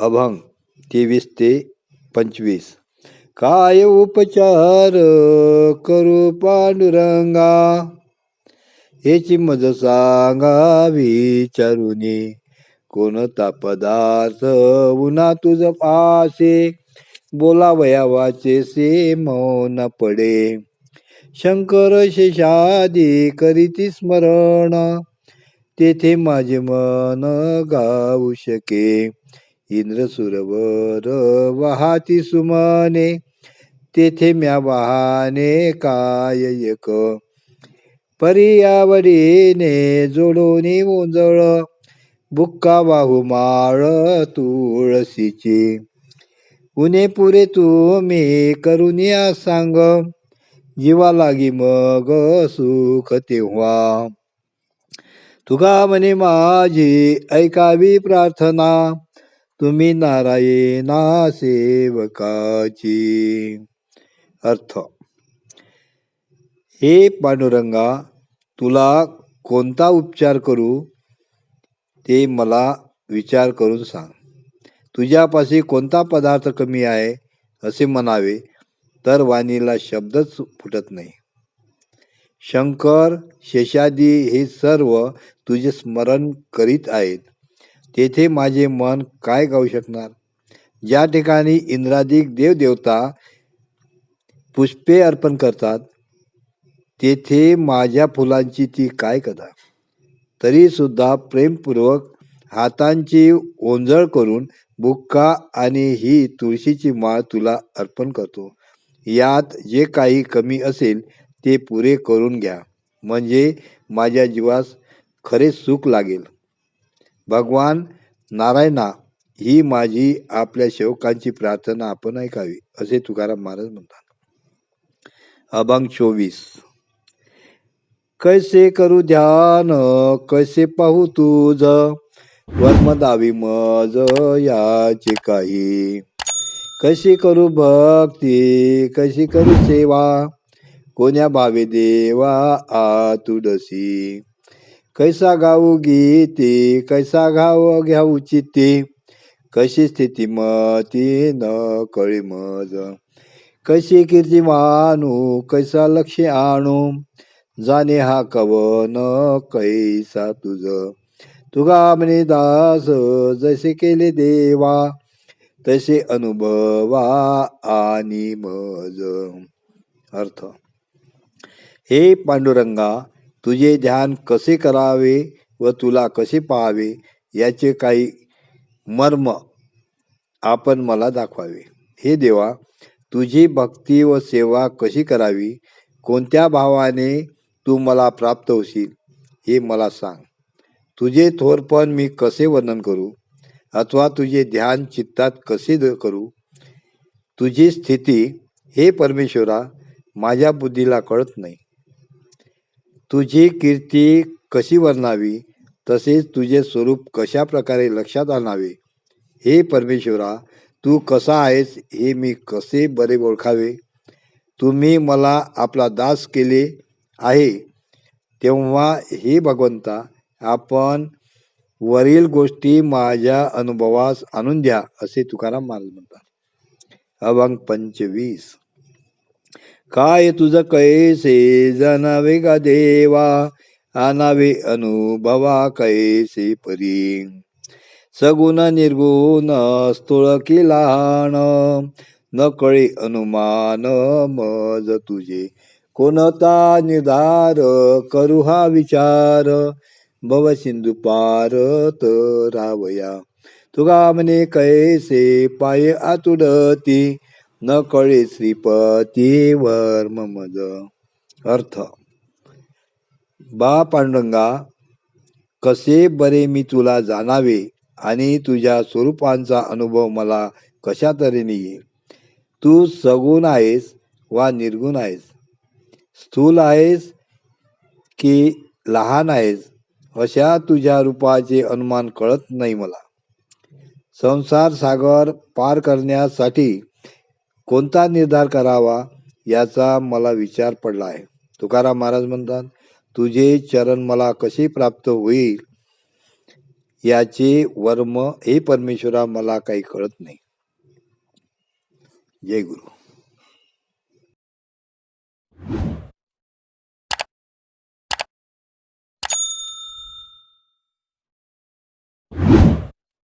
अभंग तेवीस ते पंचवीस. काय उपचार करू पांडुरंगा? याची मज सांगा विचारुनी कोणता पदार्थ उन्हा तुझ पासे? बोलावया वाचे से मौन पडे. शंकर शेषादी करीती स्मरण. तेथे माझे मन गाऊ शके. इंद्र सुरवर वाहाती सुमने तेथे म्या वाहने काय एक. परियावडीने जोडोनी ओंजळ बुक्का वाहू माळ तुळशीची. उने पुरे तुम्ही करुनिया सांग जीवा लागी मग सुख तेव्हा. तुका म्हणे माझी ऐकावी प्रार्थना तुम्ही नारायणा सेवकाची. अर्थ. हे पांडुरंगा तुला कोणता उपचार करू? ते मला विचार करून सांग. तुझ्यापाशी कोणता पदार्थ कमी आहे? असे म्हणावे तर वाणीला शब्दच फुटत नाही. शंकर शेषादी हे सर्व तुझे स्मरण करीत आहेत. तेथे माझे मन काय गाऊ शकणार? ज्या ठिकाणी इंद्रादिक देवदेवता पुष्पे अर्पण करतात. तेथे माझ्या फुलांची ती काय कथा? तरीसुद्धा प्रेमपूर्वक हातांची ओंजळ करून बुक्का आणि ही तुळशीची माळ तुला अर्पण करतो. यात जे काही कमी असेल ते पुरे करून घ्या. म्हणजे माझ्या जीवास खरे सुख लागेल. भगवान नारायणा ही माझी आपल्या शेवकांची प्रार्थना आपण ऐकावी असे तुकाराम महाराज म्हणतात. अभंग चोवीस. कैसे करू ध्यान कैसे पाहू तुझ वर्म दावी मज याचे काही. कशी करू भक्ती कशी करू सेवा कोण्या भावे देवा आतुडसी कैसा गाऊ गीते कैसा घाव घ्याऊ चित्ते कशी स्थिती मती न कळी मज. कशी कीर्ती मानू कैसा लक्ष आणू जाणे हा कवन कैसा तुझ. तुगा म्हणे दास जसे केले देवा तसे अनुभवा आणि मज. अर्थ. हे पांडुरंगा तुझे ध्यान कसे करावे व तुला कसे पाहावे याचे काही मर्म आपण मला दाखवावे. हे देवा तुझी भक्ती व सेवा कशी करावी? कोणत्या भावाने तू मला प्राप्त होशील? हे मला सांग. तुझे थोरपण मी कसे वर्णन करू? अथवा तुझे ध्यान चित्तात कसे करू? तुझी स्थिती हे परमेश्वरा माझ्या बुद्धीला कळत नाही. तुझी कीर्ती कशी वर्णावी तसेच तुझे स्वरूप कशा प्रकारे लक्षात आणावे? हे परमेश्वरा तू कसा आहेस हे मी कसे बरे ओळखावे? तुम्ही मला आपला दास केले आहे. तेव्हा हे भगवंता आपण वरील गोष्टी माझ्या अनुभवास आणून द्या असे तुकाराम महाराज म्हणतात. अभंग पंचवीस. काय तुझ कैसे जनावे का देवा? आणावे अनुभवा कैसे परी? सगुण निर्गुण स्थूळ की लहान न कळे अनुमान मज तुझे. कोणता निधार करू हा विचार? भव सिंधू पार रावया. तुगा म्हणे कैसे पाय आतुडती? न कळे श्रीपती वर्म मज. अर्थ. बा पांडुरंगा कसे बरे मी तुला जाणावे आणि तुझ्या स्वरूपांचा अनुभव मला कशा तऱ्हेने येईल तू सगुण आहेस वा निर्गुण आहेस? स्थूल आहेस की लहान आहेस? अशा तुझ्या रूपाचे अनुमान कळत नाही मला. संसार सागर पार करण्यासाठी कोणता निर्धार करावा याचा मला विचार पडला आहे. तुकाराम महाराज म्हणतात तुझे चरण मला कसे प्राप्त होईल याचे वर्म हे परमेश्वरा मला काही कळत नाही. जय गुरु.